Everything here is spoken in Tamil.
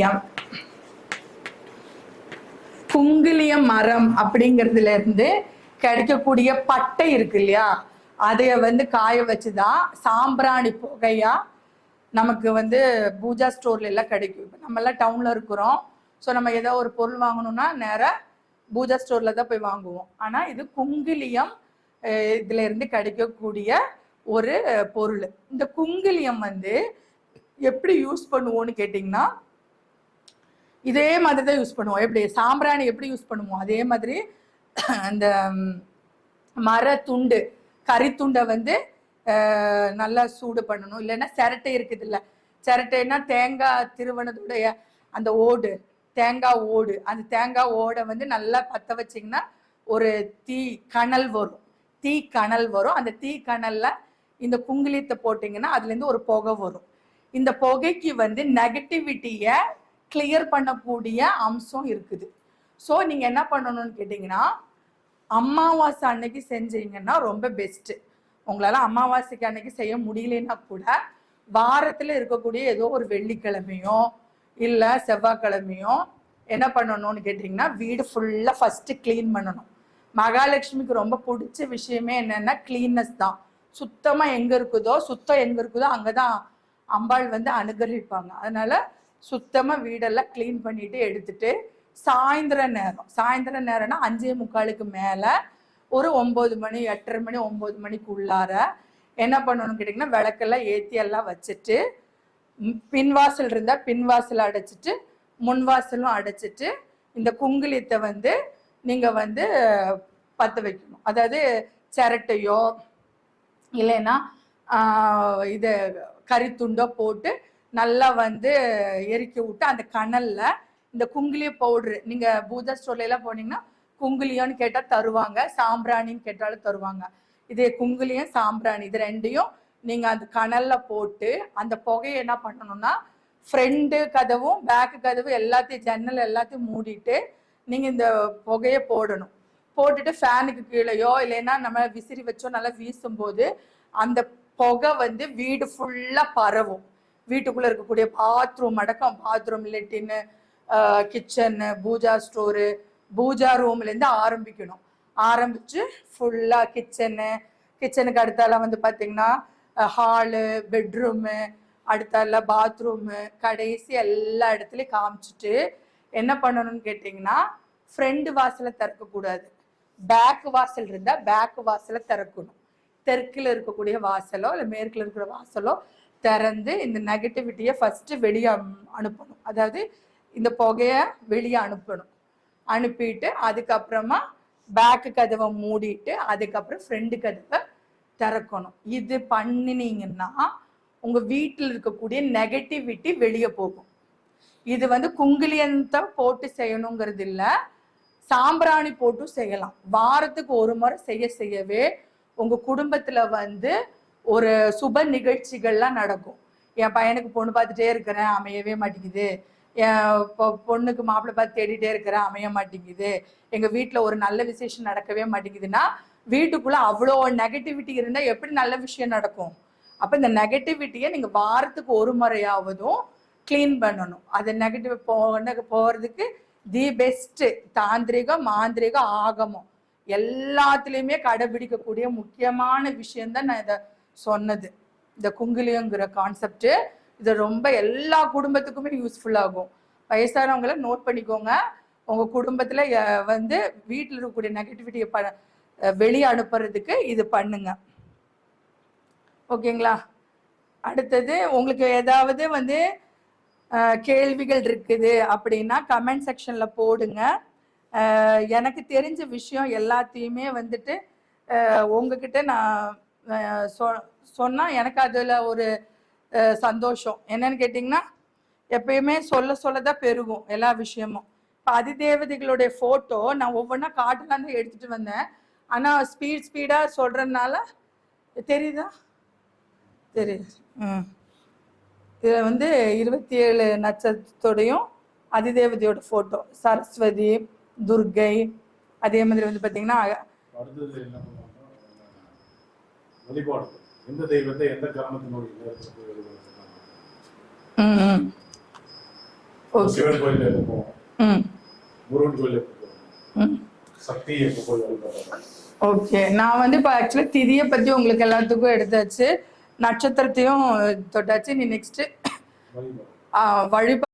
புங்குலியம். புங்குலிய மரம் அப்படிங்கிறதுல இருந்து கிடைக்கக்கூடிய பட்டை இருக்கு இல்லையா? அதைய வந்து காய வச்சுதான் சாம்பிராணி புகையா நமக்கு வந்து பூஜா ஸ்டோர்ல எல்லாம் கிடைக்கும். இப்போ நம்ம எல்லாம் டவுன்ல இருக்கிறோம். ஸோ நம்ம ஏதோ ஒரு பொருள் வாங்கணும்னா நேராக பூஜா ஸ்டோர்ல தான் போய் வாங்குவோம். ஆனா இது குங்கிலியம் இதுல இருந்து கிடைக்கக்கூடிய ஒரு பொருள். இந்த குங்கிலியம் வந்து எப்படி யூஸ் பண்ணுவோம்னு கேட்டிங்கன்னா இதே மாதிரி தான் யூஸ் பண்ணுவோம். எப்படி சாம்பிராணி எப்படி யூஸ் பண்ணுவோம் அதே மாதிரி அந்த மரத்துண்டு கறித்துண்டை வந்து நல்லா சூடு பண்ணணும். இல்லைன்னா சிரட்டை இருக்குது இல்லை சிரட்டைன்னா தேங்காய் திருவனத்துடைய அந்த ஓடு தேங்காய் ஓடு. அந்த தேங்காய் ஓடை வந்து நல்லா பற்ற வச்சிங்கன்னா ஒரு தீ கணல் வரும். தீ கணல் வரும். அந்த தீ கணலில் இந்த குங்குலியத்தை போட்டிங்கன்னா அதுலேருந்து ஒரு புகை வரும். இந்த புகைக்கு வந்து நெகட்டிவிட்டியை கிளியர் பண்ணக்கூடிய அம்சம் இருக்குது. ஸோ நீங்கள் என்ன பண்ணணும்னு கேட்டிங்கன்னா அமாவாசை அன்னைக்கு செஞ்சீங்கன்னா ரொம்ப பெஸ்ட்டு உங்களால் அமாவாசைக்கு அன்னைக்கு செய்ய முடியலன்னா கூட வாரத்தில் இருக்கக்கூடிய ஏதோ ஒரு வெள்ளிக்கிழமையோ இல்லை செவ்வாய்க்கிழமையோ என்ன பண்ணணும்னு கேட்டிங்கன்னா வீடு ஃபுல்லாக ஃபஸ்ட்டு க்ளீன் பண்ணணும். மகாலட்சுமிக்கு ரொம்ப பிடிச்ச விஷயமே என்னென்னா க்ளீன்னஸ் தான். சுத்தமாக எங்கே இருக்குதோ சுத்தம் எங்கே இருக்குதோ அங்கே தான் அம்பாள் வந்து அனுகிரகிப்பாங்க. அதனால் சுத்தமாக வீடெல்லாம் க்ளீன் பண்ணிட்டு எடுத்துட்டு சாயந்தர நேரம் சாயந்தர நேரம்னா அஞ்சே முக்காலுக்கு மேலே ஒரு ஒம்பது மணி எட்டரை மணி ஒம்பது மணிக்கு உள்ளார என்ன பண்ணணும்னு கேட்டிங்கன்னா விளக்கெல்லாம் ஏற்றி எல்லாம் வச்சுட்டு பின்வாசல் இருந்தால் பின்வாசல் அடைச்சிட்டு முன்வாசலும் அடைச்சிட்டு இந்த குங்குலியத்தை வந்து நீங்கள் வந்து பற்ற வைக்கணும். அதாவது சிரட்டையோ இல்லைன்னா இது கறித்துண்டோ போட்டு நல்லா வந்து எரிக்க விட்டு அந்த கணல்ல இந்த குங்குலிய பவுட்ரு நீங்க பூஜா ஸ்டோர்ல எல்லாம் போனீங்கன்னா குங்குலியம்னு கேட்டா தருவாங்க சாம்பிராணின்னு கேட்டாலும் தருவாங்க. இது குங்குலியம் சாம்பிராணி இது ரெண்டையும் நீங்க அந்த கணல்ல போட்டு அந்த புகையை என்ன பண்ணணும்னா ஃப்ரெண்டு கதவும் பேக்கு கதவு எல்லாத்தையும் ஜன்னல் எல்லாத்தையும் மூடிட்டு நீங்க இந்த புகையை போடணும். போட்டுட்டு ஃபேனுக்கு கீழேயோ இல்லைன்னா நம்ம விசிறி வச்சோ நல்லா வீசும்போது அந்த புகை வந்து வீடு ஃபுல்லா பரவும். வீட்டுக்குள்ளே இருக்கக்கூடிய பாத்ரூம் அடக்கம். பாத்ரூம் லெட்டின்னு கிச்சனு பூஜா ஸ்டோரு பூஜா ரூம்லேருந்து ஆரம்பிக்கணும். ஆரம்பித்து ஃபுல்லாக கிச்சனு கிச்சனுக்கு அடுத்தால வந்து பார்த்திங்கன்னா ஹாலு பெட்ரூமு அடுத்தால பாத்ரூமு கடைசி எல்லா இடத்துலையும் காமிச்சிட்டு என்ன பண்ணணும்னு கேட்டிங்கன்னா ஃப்ரண்ட் வாசலை திறக்கக்கூடாது. பேக் வாசல் இருந்தால் பேக் வாசலை திறக்கணும். தெற்கில் இருக்கக்கூடிய வாசலோ இல்லை மேற்கில் இருக்கிற வாசலோ திறந்து இந்த நெகட்டிவிட்டியை ஃபஸ்ட்டு வெளியே அனுப்பணும். அதாவது இந்த புகையை வெளியே அனுப்பணும். அனுப்பிட்டு அதுக்கப்புறமா பேக்கு கதவை மூடிட்டு அதுக்கப்புறம் ஃப்ரெண்டு கதவை திறக்கணும். இது பண்ணினீங்கன்னா உங்கள் வீட்டில் இருக்கக்கூடிய நெகட்டிவிட்டி வெளியே போகும். இது வந்து குங்குலியத்தை போட்டு செய்யணுங்கிறது இல்லை சாம்பிராணி போட்டும் செய்யலாம். வாரத்துக்கு ஒரு முறை செய்ய செய்யவே உங்கள் குடும்பத்தில் வந்து ஒரு சுப நிகழ்ச்சிகள்லாம் நடக்கும். என் பையனுக்கு பொண்ணு பார்த்துட்டே இருக்கிறேன் அமையவே மாட்டேங்குது. என் பொ- பொண்ணுக்கு மாப்பிள்ளை பார்த்து தேடிட்டே இருக்கிறேன் அமைய மாட்டேங்குது. எங்கள் வீட்டில் ஒரு நல்ல விசேஷம் நடக்கவே மாட்டேங்குதுன்னா வீட்டுக்குள்ளே அவ்வளோ நெகட்டிவிட்டி இருந்தால் எப்படி நல்ல விஷயம் நடக்கும்? அப்போ இந்த நெகட்டிவிட்டியை நீங்கள் வாரத்துக்கு ஒரு முறையாவதும் க்ளீன் பண்ணணும். அது நெகட்டிவ் போன போகிறதுக்கு தி பெஸ்ட்டு தாந்திரிகம் மாந்திரிகம் ஆகமம். எல்லாத்துலேயுமே கடைபிடிக்கக்கூடிய முக்கியமான விஷயம்தான் நான் இதை சொன்னது. இந்த குங்குலியங்கிற கான்செப்ட் இது ரொம்ப எல்லா குடும்பத்துக்குமே யூஸ்ஃபுல் ஆகும். வயசானவங்கள நோட் பண்ணிக்கோங்க. உங்க குடும்பத்துல வந்து வீட்டில் இருக்கக்கூடிய நெகட்டிவிட்டியை ப வெளியே அனுப்புறதுக்கு இது பண்ணுங்க. ஓகேங்களா? அடுத்தது உங்களுக்கு ஏதாவது வந்து கேள்விகள் இருக்குது அப்படின்னா கமெண்ட் செக்ஷன்ல போடுங்க. எனக்கு தெரிஞ்ச விஷயம் எல்லாத்தையுமே வந்துட்டு உங்ககிட்ட நான் சொ சொன்னால் எனக்கு அதில் ஒரு சந்தோஷம். என்னன்னு கேட்டிங்கன்னா எப்பயுமே சொல்ல சொல்ல தான் பெருகும் எல்லா விஷயமும். இப்போ அதிதேவதைகளுடைய ஃபோட்டோ நான் ஒவ்வொன்றா காட்டலாம் தான் எடுத்துகிட்டு வந்தேன். ஆனால் ஸ்பீட் ஸ்பீடாக சொல்கிறதுனால தெரியுதா? தெரியுது. ம். இதில் வந்து இருபத்தி ஏழு நட்சத்திரத்தோடையும் அதிதேவதையோட ஃபோட்டோ சரஸ்வதி துர்கை அதே மாதிரி வந்து பார்த்தீங்கன்னா வழிபாடு எந்த தெய்வத்தை எந்த கிராமத்தினுடைய வழிபாடு. ஓகே. சிவன் கோயில் எப்போ போவோம்? முருகன் கோயில் எப்போ போவோம்? ம். சக்தி எப்போ போய் வழிபடுறோம் ஓகே. நான் வந்து இப்போ ஆக்சுவலி திதியை பற்றி உங்களுக்கு எல்லாத்துக்கும் எடுத்தாச்சு. நட்சத்திரத்தையும் தொட்டாச்சு. நீ நெக்ஸ்ட்டு வழிபடுறோம் வழிபா